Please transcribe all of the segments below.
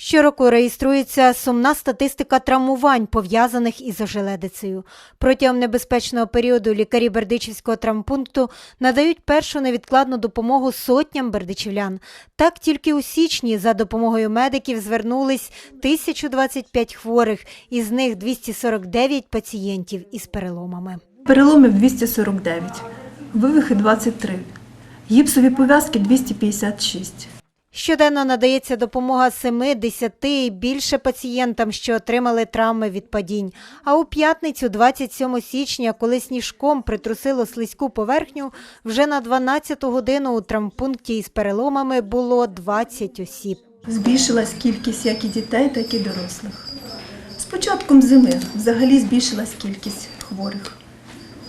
Щороку реєструється сумна статистика травмувань, пов'язаних із ожеледицею. Протягом небезпечного періоду лікарі Бердичівського травмпункту надають першу невідкладну допомогу сотням бердичівлян. Так тільки у січні за допомогою медиків звернулись 1025 хворих, із них 249 пацієнтів із переломами. Переломів 249, вивихи 23, гіпсові пов'язки 256. Щоденно надається допомога 7, 10 і більше пацієнтам, що отримали травми від падінь. А у п'ятницю, 27 січня, коли сніжком притрусило слизьку поверхню, вже на 12 годину у травмпункті із переломами було 20 осіб. Збільшилась кількість як і дітей, так і дорослих. З початком зими взагалі збільшилась кількість хворих,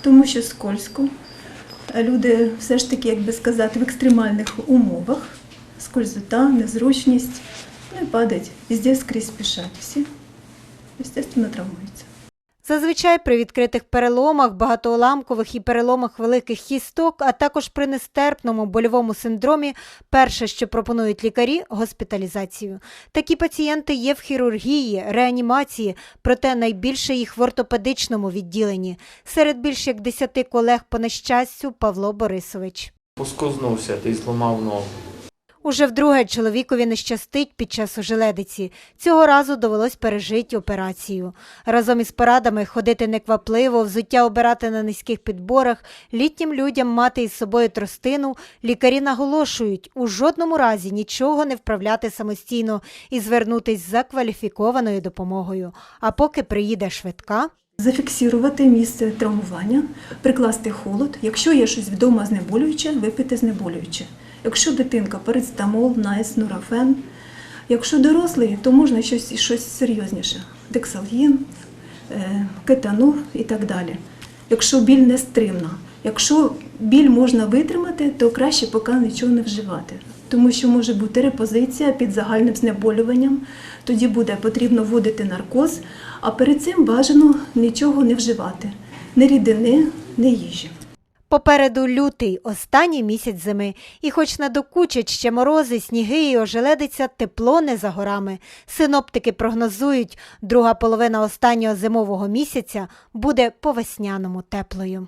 тому що скользко. Люди все ж таки, як би сказати, в екстремальних умовах, скользота, незручність, ну і падать, везде скрізь спішать. Всі, звісно, травмуються. Зазвичай при відкритих переломах, багатоуламкових і переломах великих хісток, а також при нестерпному больовому синдромі, перше, що пропонують лікарі – госпіталізацію. Такі пацієнти є в хірургії, реанімації, проте найбільше їх в ортопедичному відділенні. Серед більш як десяти колег по нещастю Павло Борисович. Поскознувся та й зламав ногу. Уже вдруге чоловікові не щастить під час ожеледиці. Цього разу довелось пережити операцію. Разом із порадами ходити неквапливо, взуття обирати на низьких підборах, літнім людям мати із собою тростину, лікарі наголошують, у жодному разі нічого не вправляти самостійно і звернутись за кваліфікованою допомогою. А поки приїде швидка, Зафіксувати місце травмування, прикласти холод. Якщо є щось вдома знеболююче, випити знеболююче. Якщо дитинка парацетамол, найс, нурофен. Якщо дорослий, то можна щось, щось серйозніше. Дексалгін, е, кетанур і так далі. Якщо біль не стримна. Якщо біль можна витримати, то краще поки нічого не вживати. Тому що може бути репозиція під загальним знеболюванням, тоді буде потрібно вводити наркоз, а перед цим бажано нічого не вживати. Ні рідини, ні їжі. Попереду лютий, останній місяць зими. І хоч надокучать ще морози, сніги і ожеледиться, тепло не за горами. Синоптики прогнозують, друга половина останнього зимового місяця буде по-весняному теплою.